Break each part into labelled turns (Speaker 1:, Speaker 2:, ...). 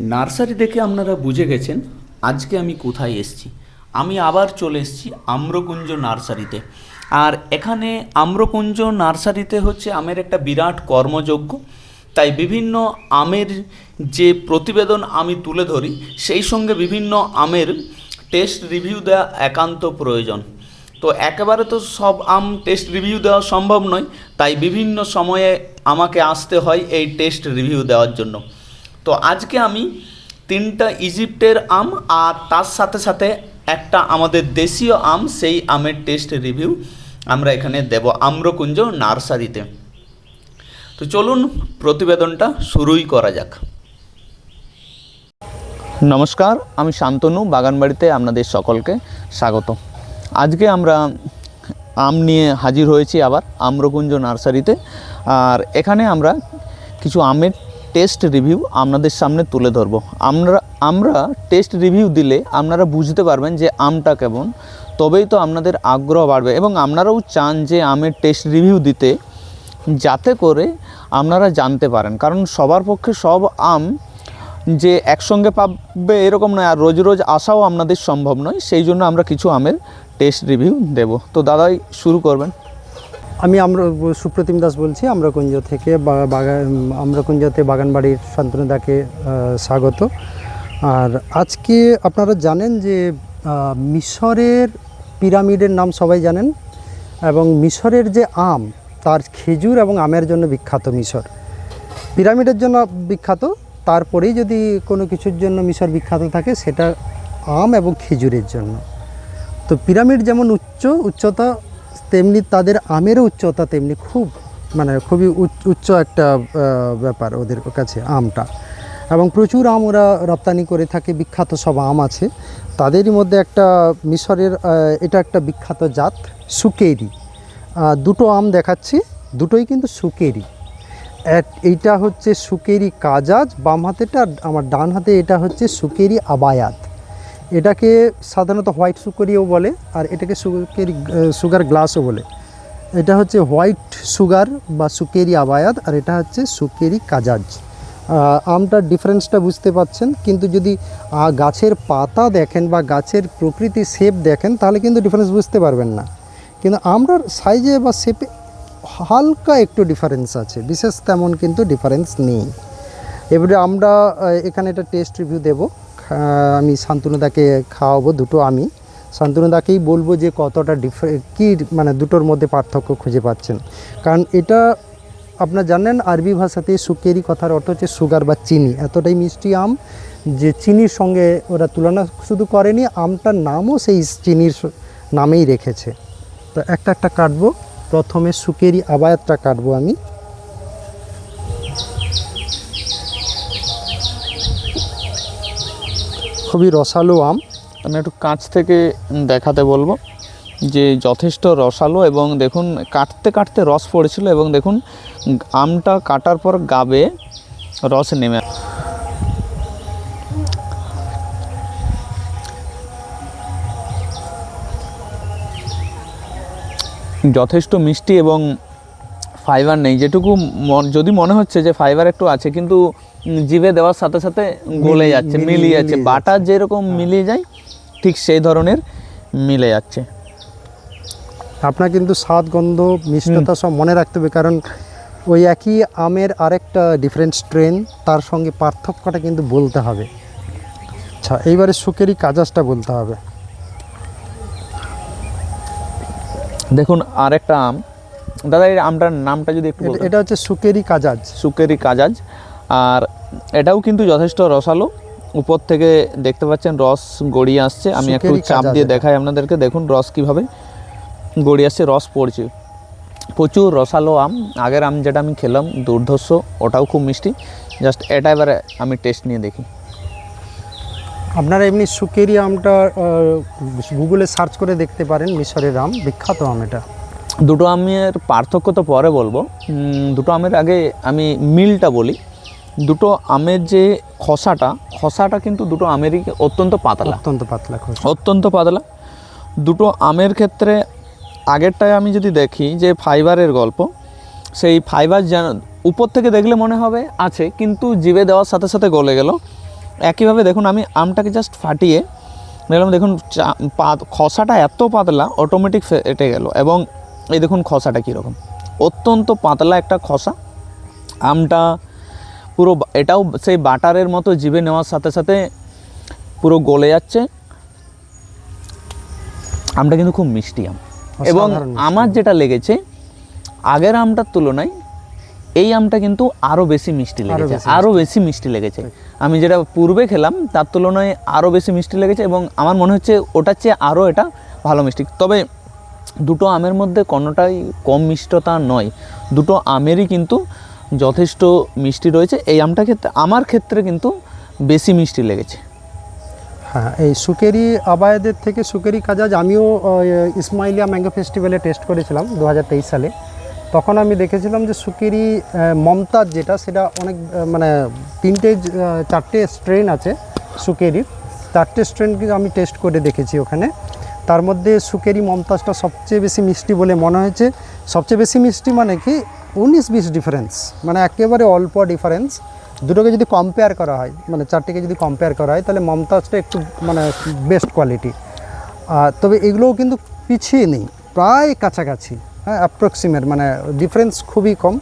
Speaker 1: Nursery দেখে আপনারা বুঝে গেছেন আজকে আমি কোথায় এসেছি। আমি আবার চলে এসেছি আম্রকুঞ্জ নার্সারিতে। আর এখানে আম্রকুঞ্জ নার্সারিতে হচ্ছে আমের একটা বিরাট কর্মযজ্ঞ তাই বিভিন্ন আমের যে প্রতিবেদন আমি তুলে ধরি, সেই সঙ্গে বিভিন্ন আমের টেস্ট রিভিউ দেওয়া একান্ত প্রয়োজন। তো একেবারে তো সব আম টেস্ট রিভিউ দেওয়া সম্ভব নয়, তাই বিভিন্ন সময়ে আমাকে আসতে হয় এই টেস্ট রিভিউ দেওয়ার জন্য। তো আজকে আমি তিনটা ইজিপ্টের আম আর তার সাথে সাথে একটা আমাদের দেশীয় আম, সেই আমের টেস্ট রিভিউ আমরা এখানে দেব আম্রকুঞ্জ নার্সারিতে। তো চলুন প্রতিবেদনটা শুরুই করা যাক। নমস্কার, আমি শান্তনু, বাগানবাড়িতে আপনাদের সকলকে স্বাগত। আজকে আমরা আম নিয়ে হাজির হয়েছি আবার আম্রকুঞ্জ নার্সারিতে। আর এখানে আমরা কিছু আমের টেস্ট রিভিউ আপনাদের সামনে তুলে ধরবো। আমরা আমরা টেস্ট রিভিউ দিলে আপনারা বুঝতে পারবেন যে আমটা কেমন, তবেই তো আপনাদের আগ্রহ বাড়বে এবং আপনারাও চান যে আমের টেস্ট রিভিউ দিতে, যাতে করে আপনারা জানতে পারেন। কারণ সবার পক্ষে সব আম যে একসঙ্গে পাবে এরকম নয়, আর রোজ রোজ আসাও আপনাদের সম্ভব নয়, সেই জন্য আমরা কিছু আমের টেস্ট রিভিউ দেব। তো দাদাই শুরু করবেন।
Speaker 2: আমি আমরা, সুপ্রতিম দাস বলছি, আমরাকুঞ্জ থেকে বাগান আমরাকুঞ্জতে বাগানবাড়ির শান্তনুদাকে স্বাগত। আর আজকে আপনারা জানেন যে মিশরের পিরামিডের নাম সবাই জানেন, এবং মিশরের যে আম, তার খেজুর এবং আমের জন্য বিখ্যাত মিশর। পিরামিডের জন্য বিখ্যাত, তারপরেই যদি কোনো কিছুর জন্য মিশর বিখ্যাত থাকে, সেটা আম এবং খেজুরের জন্য। তো পিরামিড যেমন উচ্চ, উচ্চতা তেমনি তাদের আমেরও উচ্চতা তেমনি খুব মানে খুবই উচ্চ- একটা ব্যাপার ওদের কাছে আমটা। এবং প্রচুর আম ওরা রপ্তানি করে থাকে, বিখ্যাত সব আম আছে। তাদেরই মধ্যে একটা মিশরের এটা একটা বিখ্যাত জাত, সুকেরি। দুটো আম দেখাচ্ছি, দুটোই কিন্তু সুকেরি। এইটা হচ্ছে সুকেরি কাজাজ, বাম হাতেটা, আমার ডান হাতে এটা হচ্ছে সুকেরি আবায়াত। এটাকে সাধারণত হোয়াইট সুকরিও বলে, আর এটাকে সুকেরি সুগার গ্লাসও বলে। এটা হচ্ছে হোয়াইট সুগার বা সুকেরি আবায়াত, আর এটা হচ্ছে সুকেরি কাজাজ। আমটার ডিফারেন্সটা বুঝতে পাচ্ছেন, কিন্তু যদি গাছের পাতা দেখেন বা গাছের প্রকৃতি শেপ দেখেন, তাহলে কিন্তু ডিফারেন্স বুঝতে পারবেন না। কিন্তু আমরার সাইজে বা শেপে হালকা একটু ডিফারেন্স আছে, বিশেষ তেমন কিন্তু ডিফারেন্স নেই। এবারে আমরা এখানে একটা টেস্ট রিভিউ দেব। আমি শান্তনুদাকে খাওয়াবো, দুটো আমি। শান্তনুদাকেই বলব যে কতটা ডিফারে কী মানে দুটোর মধ্যে পার্থক্য খুঁজে পাচ্ছেন। কারণ এটা আপনার জানেন, আরবি ভাষাতে সুকেরি কথার অর্থ হচ্ছে সুগার বা চিনি। এতটাই মিষ্টি আম যে চিনির সঙ্গে ওরা তুলনা শুধু করেনি আমটার নামও সেই চিনির নামেই রেখেছে। তো একটা একটা কাটবো, প্রথমে সুকেরি আবায়াতটা কাটবো আমি। খুবই রসালো আম।
Speaker 1: আমি একটু কাছ থেকে দেখাতে বলব যে যথেষ্ট রসালো এবং দেখুন কাটতে কাটতে রস পড়েছিল এবং দেখুন আমটা কাটার পর গাবে রস নেমে যথেষ্ট মিষ্টি এবং ফাইবার নেই। যেটুকু যদি মনে হচ্ছে যে ফাইবার একটু আছে, কিন্তু জিভে দেওয়ার সাথে সাথে গলে যাচ্ছে
Speaker 2: মিলিয়ে-
Speaker 1: যাচ্ছে। বাটার যেরকম মিলিয়ে যায় ঠিক সেই ধরনের মিলে যাচ্ছে।
Speaker 2: আপনার কিন্তু স্বাদ গন্ধ মিষ্টতা সব মনে রাখতে হবে কারণ ওই একই আমের আরেকটা ডিফারেন্ট স্ট্রেন তার সঙ্গে পার্থক্যটা কিন্তু বলতে হবে। আচ্ছা এইবারে সুখেরই কাজাসটা বলতে হবে।
Speaker 1: দেখুন আরেকটা আম। দাদা এই আমটার নামটা যদি একটু
Speaker 2: এটা- এটা হচ্ছে সুকেরি কাজাজ
Speaker 1: সুকেরি কাজাজ আর এটাও কিন্তু যথেষ্ট রসালো। উপর থেকে দেখতে পাচ্ছেন রস গড়িয়ে আসছে। আমি একটু চাপ দিয়ে দেখাই আপনাদেরকে। দেখুন রস কীভাবে গড়িয়ে আসছে রস পড়ছে। প্রচুর রসালো আম। আগের আম যেটা আমি খেলাম দুর্ধর্ষ ওটাও খুব মিষ্টি। জাস্ট এটা এবারে আমি টেস্ট নিয়ে দেখি।
Speaker 2: আপনারা এমনি সুকেরি আমটা গুগলে সার্চ করে দেখতে পারেন মিশরের আম বিখ্যাত আম এটা।
Speaker 1: দুটো আমের পার্থক্য তো পরে বলব। দুটো আমের আগে আমি মিলটা বলি। দুটো আমের যে খসাটা খসাটা কিন্তু দুটো আমেরই অত্যন্ত পাতলা।
Speaker 2: অত্যন্ত পাতলা খোসা।
Speaker 1: অত্যন্ত পাতলা। দুটো আমের ক্ষেত্রে আগেরটায় আমি যদি দেখি যে ফাইবারের গল্প সেই ফাইবার যেন উপর থেকে দেখলে মনে হবে আছে কিন্তু জিভে দেওয়ার সাথে সাথে গলে গেল। একইভাবে দেখুন আমি আমটাকে জাস্ট ফাটিয়ে দেখলাম দেখুন খসাটা এত পাতলা অটোমেটিক ফেটে গেল। এবং এই দেখুন খসাটা কীরকম। অত্যন্ত পাতলা একটা খসা। আমটা পুরো এটাও সেই বাটারের মতো জিভে নেওয়ার সাথে সাথে পুরো গলে যাচ্ছে। আমটা কিন্তু খুব মিষ্টি আম। এবং আমার যেটা লেগেছে আগের আমটার তুলনায় এই আমটা কিন্তু আরও বেশি মিষ্টি লেগেছে আরও বেশি মিষ্টি লেগেছে। আমি যেটা পূর্বে খেলাম তার তুলনায় আরও বেশি মিষ্টি লেগেছে এবং আমার মনে হচ্ছে ওটার চেয়ে আরও এটা ভালো মিষ্টি। তবে দুটো আমের মধ্যে কোনোটাই কম মিষ্টতা নয়। দুটো আমেরই কিন্তু যথেষ্ট মিষ্টি রয়েছে। এই আমটা ক্ষেত্রে, আমার ক্ষেত্রে কিন্তু বেশি মিষ্টি লেগেছে।
Speaker 2: হ্যাঁ এই সুকেরি আবায়াদের থেকে সুকেরি কাজাজ আমিও ইসমাইলিয়া ম্যাঙ্গো ফেস্টিভ্যালে টেস্ট করেছিলাম দু হাজার তেইশ সালে। তখন আমি দেখেছিলাম যে সুকেরি মমতাজ যেটা, সেটা অনেক মানে তিনটে চারটে স্ট্রেন আছে সুকেরির। চারটে স্ট্রেনকে আমি টেস্ট করে দেখেছি ওখানে। তার মধ্যে সুকেরি মমতাজটা সবচেয়ে বেশি মিষ্টি বলে মনে হয়েছে। সবচেয়ে বেশি মিষ্টি মানে কি উনিশ বিশ ডিফারেন্স মানে একেবারে অল্প ডিফারেন্স দুটোকে যদি কম্পেয়ার করা হয় মানে চারটিকে যদি কম্পেয়ার করা হয়, তাহলে মমতাজটা একটু মানে বেস্ট কোয়ালিটি তবে এগুলোও কিন্তু পিছিয়ে নেই, প্রায় কাছাকাছি হ্যাঁ অ্যাপ্রক্সিমেট মানে ডিফারেন্স খুবই কম।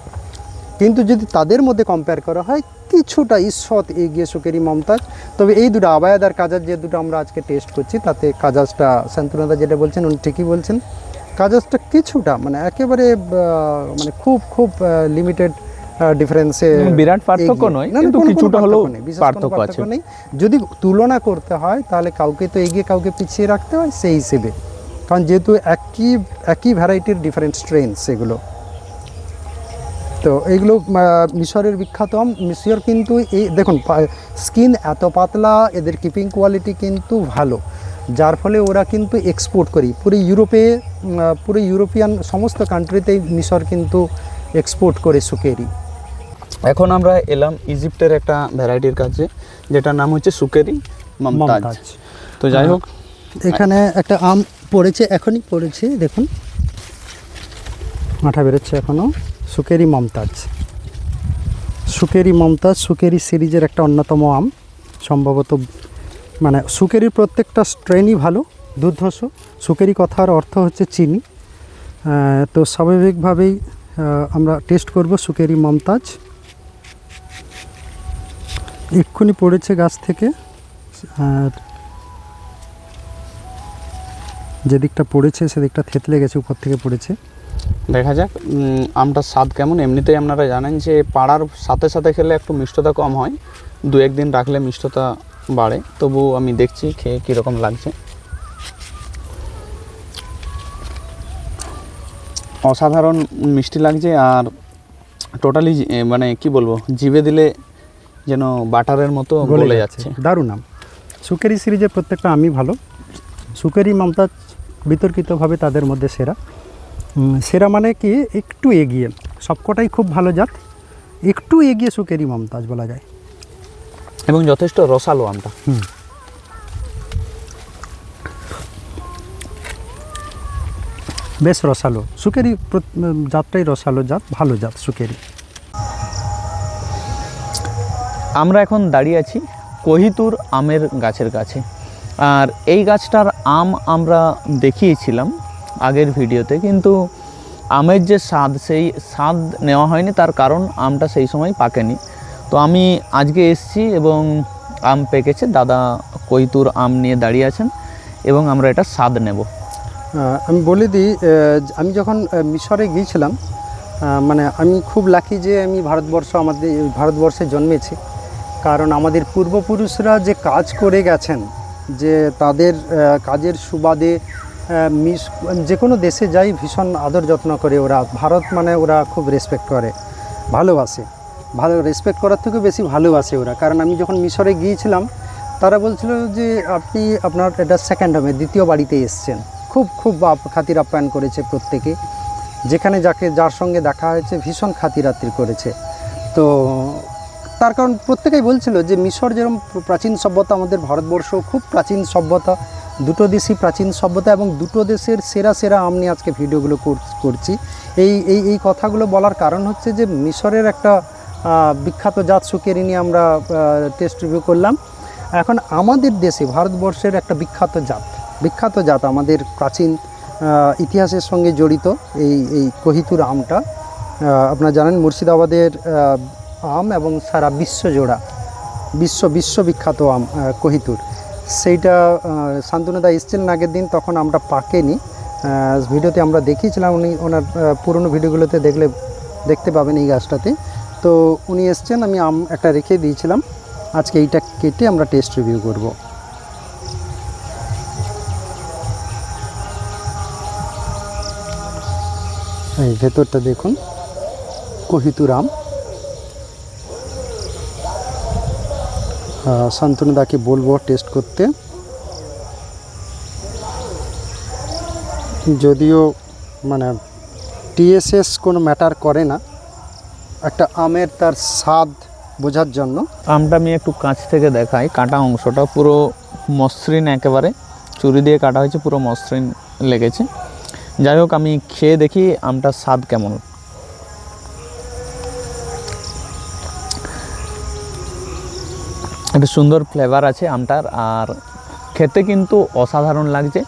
Speaker 2: কিন্তু যদি তাদের মধ্যে কম্পেয়ার করা হয়, কিছুটা ঈষৎ এগিয়ে সুকেরি মমতাজ। তবে এই দুটো আবায়াদার কাজাজ, যে দুটো আমরা আজকে টেস্ট করছি, তাতে কাজাজটা, শান্তনুদা যেটা বলছেন, উনি ঠিকই বলছেন। কাজাজটা কিছুটা মানে একেবারে মানে খুব খুব লিমিটেড ডিফারেন্সে
Speaker 1: বিরাট পার্থক্য নয়, কিন্তু কিছুটা হলেও পার্থক্য আছে।
Speaker 2: যদি তুলনা করতে হয় তাহলে কাউকে তো এগিয়ে কাউকে পিছিয়ে রাখতে হয় সেই হিসেবে। কারণ যেহেতু একই একই ভ্যারাইটির ডিফারেন্ট স্ট্রেন সেগুলো তো এইগুলো মিশরের বিখ্যাত আম মিশর কিন্তু এই দেখুন স্কিন এত পাতলা এদের কিপিং কোয়ালিটি কিন্তু ভালো। যার ফলে ওরা কিন্তু এক্সপোর্ট করি। পুরো ইউরোপে পুরো ইউরোপিয়ান সমস্ত কান্ট্রিতেই মিশর কিন্তু এক্সপোর্ট করে সুকেরি।
Speaker 1: এখন আমরা এলাম ইজিপ্টের একটা ভ্যারাইটির কাছে যেটার নাম হচ্ছে সুকেরি মমতাজ। তো যাই হোক
Speaker 2: এখানে একটা আম পড়েছে এখনই পড়েছে দেখুন। মাথা বেরোচ্ছে এখনও সুকেরি মমতাজ। সুকেরি মমতাজ সুকেরি সিরিজের একটা অন্যতম আম সম্ভবত মানে সুকেরির প্রত্যেকটা স্ট্রেনই ভালো, দুর্ধর্ষ। সুকেরি কথার অর্থ হচ্ছে চিনি। তো স্বাভাবিকভাবেই আমরা টেস্ট করব সুকেরি মমতাজ। এক্ষুনি পড়েছে গাছ থেকে। আর যেদিকটা পড়েছে সেদিকটা থেতলে গেছে, উপর থেকে পড়েছে।
Speaker 1: দেখা যাক আমটার স্বাদ কেমন। এমনিতেই আপনারা জানেন যে পাড়ার সাথে সাথে খেলে একটু মিষ্টতা কম হয়। দু একদিন রাখলে মিষ্টতা বাড়ে। তবু আমি দেখছি খেয়ে কীরকম লাগছে। অসাধারণ মিষ্টি লাগছে আর টোটালি মানে কি বলব জিভে দিলে যেন বাটারের মতো গলে যাচ্ছে।
Speaker 2: দারুণ নাম। সুকেরি সিরিজের প্রত্যেকটা আমি ভালো। সুকেরি মমতাজ বিতর্কিতভাবে তাদের মধ্যে সেরা। সেরা মানে কি একটু এগিয়ে। সবকটাই খুব ভালো জাত। একটু এগিয়ে সুকেরি মমতাজ বলা যায়।
Speaker 1: এবং যথেষ্ট রসালো আমটা।
Speaker 2: বেশ রসালো। সুকেরি জাতটাই রসালো জাত ভালো জাত সুকেরি।
Speaker 1: আমরা এখন দাঁড়িয়ে আছি কহিতুর আমের গাছের কাছে। আর এই গাছটার আম আমরা দেখিয়েছিলাম আগের ভিডিওতে কিন্তু আমের যে স্বাদ সেই স্বাদ নেওয়া হয়নি তার কারণ আমটা সেই সময় পাকেনি। তো আমি আজকে এসেছি এবং আম পেকেছে, দাদা কৈতুর আম নিয়ে দাঁড়িয়ে আছেন এবং আমরা এটা স্বাদ নেব।
Speaker 2: আমি বলে দিই আমি যখন মিশরে গিয়েছিলাম মানে আমি খুব লাকি যে আমি ভারতবর্ষ আমাদের, ভারতবর্ষে জন্মেছি। কারণ আমাদের পূর্বপুরুষরা যে কাজ করে গেছেন, যে তাদের কাজের সুবাদে মিস যে কোনো দেশে যাই ভীষণ আদর যত্ন করে ওরা। ভারত মানে ওরা খুব রেসপেক্ট করে, ভালোবাসে। ভালো রেসপেক্ট করার থেকেও বেশি ভালোবাসে ওরা। কারণ আমি যখন মিশরে গিয়েছিলাম, তারা বলছিল যে, আপনি আপনার এটা সেকেন্ড হোমে দ্বিতীয় বাড়িতে এসছেন। খুব খুব খাতির আপ্যায়ন করেছে প্রত্যেকে। যেখানে যাকে, যার সঙ্গে দেখা হয়েছে, ভীষণ খাতিরাত্রি করেছে। তো তার কারণ প্রত্যেকেই বলছিল যে, মিশর যেরকম প্রাচীন সভ্যতা, আমাদের ভারতবর্ষ খুব প্রাচীন সভ্যতা। দুটো দেশই প্রাচীন সভ্যতা এবং দুটো দেশের সেরা সেরা আম আজকে ভিডিওগুলো কর- করছি। এই এই এই কথাগুলো বলার কারণ হচ্ছে যে, মিশরের একটা বিখ্যাত জাত সুকেরি নিয়ে আমরা টেস্ট রিভিউ করলাম। এখন আমাদের দেশে ভারতবর্ষের একটা বিখ্যাত জাত বিখ্যাত জাত আমাদের প্রাচীন ইতিহাসের সঙ্গে জড়িত এই এই কহিতুর আমটা। আপনারা জানেন মুর্শিদাবাদের আম এবং সারা বিশ্ব জোড়া, বিশ্ব বিশ্ববিখ্যাত আম কহিতুর। সেইটা শান্তনুদা এসেছিলেন আগের দিন, তখন আমরা পাকেনি। ভিডিওতে আমরা দেখিয়েছিলাম উনি, ওনার পুরনো ভিডিওগুলোতে দেখলে, দেখতে পাবেন এই গাছটাতে। তো উনি এসছেন, আমি আম একটা রেখে দিয়েছিলাম। আজকে এইটা কেটে আমরা টেস্ট রিভিউ করব। এই ভেতরটা দেখুন, কহিতুর আম। শান্তনুদাকে বলব টেস্ট করতে। যদিও মানে টিএসএস কোনো ম্যাটার করে না। একটা আমের তার স্বাদ বোঝার জন্য।
Speaker 1: আমটা আমি একটু কাছ থেকে দেখাই। কাটা অংশটা পুরো মসৃণ একেবারে। চুরি দিয়ে কাটা হয়েছে, পুরো মসৃণ লেগেছে। যাই হোক, আমি খেয়ে দেখি আমটার স্বাদ কেমন। একটা সুন্দর ফ্লেভার আছে আমটার, আর খেতে কিন্তু অসাধারণ লাগছে।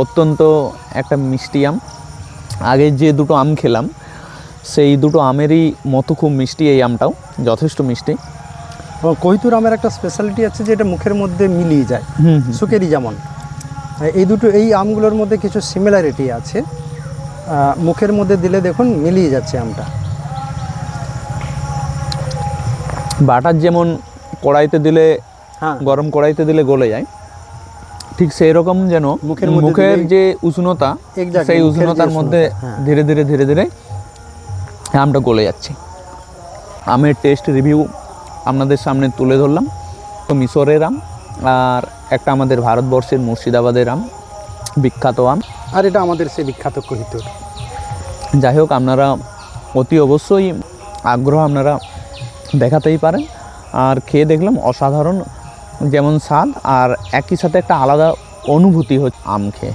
Speaker 1: অত্যন্ত একটা মিষ্টি আম। আগে যে দুটো আম খেলাম সেই দুটো আমেরই মতো খুব মিষ্টি এই আমটাও যথেষ্ট মিষ্টি।
Speaker 2: এবং কহিতুর আমের একটা স্পেশালিটি আছে যে এটা মুখের মধ্যে মিলিয়ে যায় সুকেরি যেমন। এই দুটো এই আমগুলোর মধ্যে কিছু সিমিলারিটি আছে। মুখের মধ্যে দিলে দেখুন মিলিয়ে যাচ্ছে আমটা।
Speaker 1: বাটার যেমন কড়াইতে দিলে
Speaker 2: হ্যাঁ।
Speaker 1: গরম কড়াইতে দিলে গলে যায় ঠিক সেই রকম যেন
Speaker 2: মুখের
Speaker 1: মুখের যে উষ্ণতা সেই উষ্ণতার মধ্যে
Speaker 2: হ্যাঁ।
Speaker 1: ধীরে ধীরে ধীরে ধীরে আমটা গলে যাচ্ছে। আমের টেস্ট রিভিউ আপনাদের সামনে তুলে ধরলাম। তো মিশরের আম আর একটা আমাদের ভারতবর্ষের মুর্শিদাবাদের আম বিখ্যাত আম।
Speaker 2: আর এটা আমাদের সে বিখ্যাত কহিতুর।
Speaker 1: যাই হোক আপনারা অতি অবশ্যই আগ্রহ আপনারা দেখাতেই পারেন। আর খেয়ে দেখলাম অসাধারণ যেমন স্বাদ আর একই সাথে একটা আলাদা অনুভূতি হচ্ছে আম খেয়ে।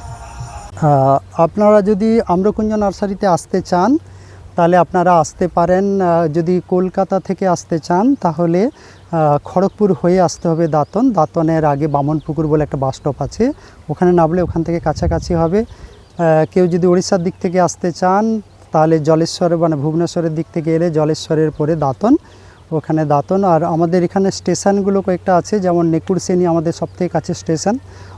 Speaker 2: আপনারা যদি আম্রকুঞ্জ নার্সারিতে আসতে চান তাহলে আপনারা আসতে পারেন যদি কলকাতা থেকে আসতে চান, তাহলে খড়গপুর হয়ে আসতে হবে দাঁতন। দাঁতনের আগে বামনপুকুর বলে একটা বাস স্টপ আছে। ওখানে নামলে ওখান থেকে কাছাকাছি হবে। কেউ যদি উড়িষ্যার দিক থেকে আসতে চান, তাহলে জলেশ্বর মানে ভুবনেশ্বরের দিক থেকে এলে জলেশ্বরের পরে দাঁতন। ওখানে দাঁতন। আর আমাদের এখানে স্টেশনগুলো কয়েকটা আছে, যেমন নেকুরসেনি আমাদের সবথেকে কাছে স্টেশন।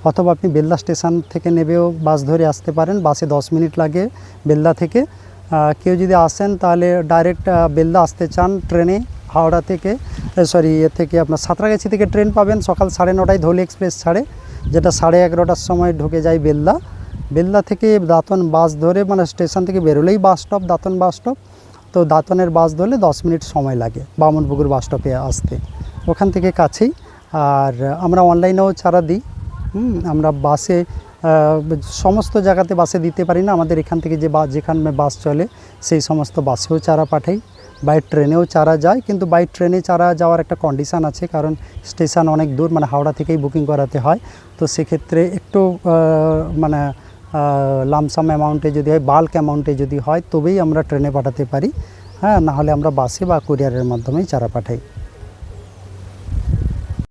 Speaker 2: অথবা আপনি বেলদা স্টেশন থেকে নেবেও বাস ধরে আসতে পারেন। বাসে দশ মিনিট লাগে বেলদা থেকে। কেউ যদি আসেন, তাহলে ডাইরেক্ট বেলদা আসতে চান ট্রেনে, হাওড়া থেকে সরি এ থেকে আপনার সাঁতরাগাছি থেকে ট্রেন পাবেন, সকাল সাড়ে নটায় ধৌলি এক্সপ্রেস ছাড়ে, যেটা সাড়ে এগারোটার সময় ঢুকে যায় বেলদা। বেলদা থেকে দাঁতন বাস ধরে মানে স্টেশন থেকে বেরোলেই bus stop Dantan bus stop তো দাঁতনের বাস ধরলে দশ মিনিট সময় লাগে বামনপুকুর বাস স্টপে আসতে। ওখান থেকে কাছেই। আর আমরা অনলাইনেও ছাড়া দিই। আমরা বাসে সমস্ত জায়গাতে বাসে দিতে পারি না। আমাদের এখান থেকে যে বাস যেখানে বাস চলে, সেই সমস্ত বাসেও চারা পাঠাই। বাই ট্রেনেও চারা যায়, কিন্তু বাই ট্রেনে চারা যাওয়ার একটা কন্ডিশান আছে, কারণ স্টেশন অনেক দূর মানে হাওড়া থেকেই বুকিং করাতে হয়। তো সেক্ষেত্রে একটু মানে লামসাম অ্যামাউন্টে যদি হয় বাল্ক অ্যামাউন্টে যদি হয়, তবেই আমরা ট্রেনে পাঠাতে পারি। হ্যাঁ নাহলে আমরা বাসে বা কুরিয়ারের মাধ্যমেই চারা পাঠাই।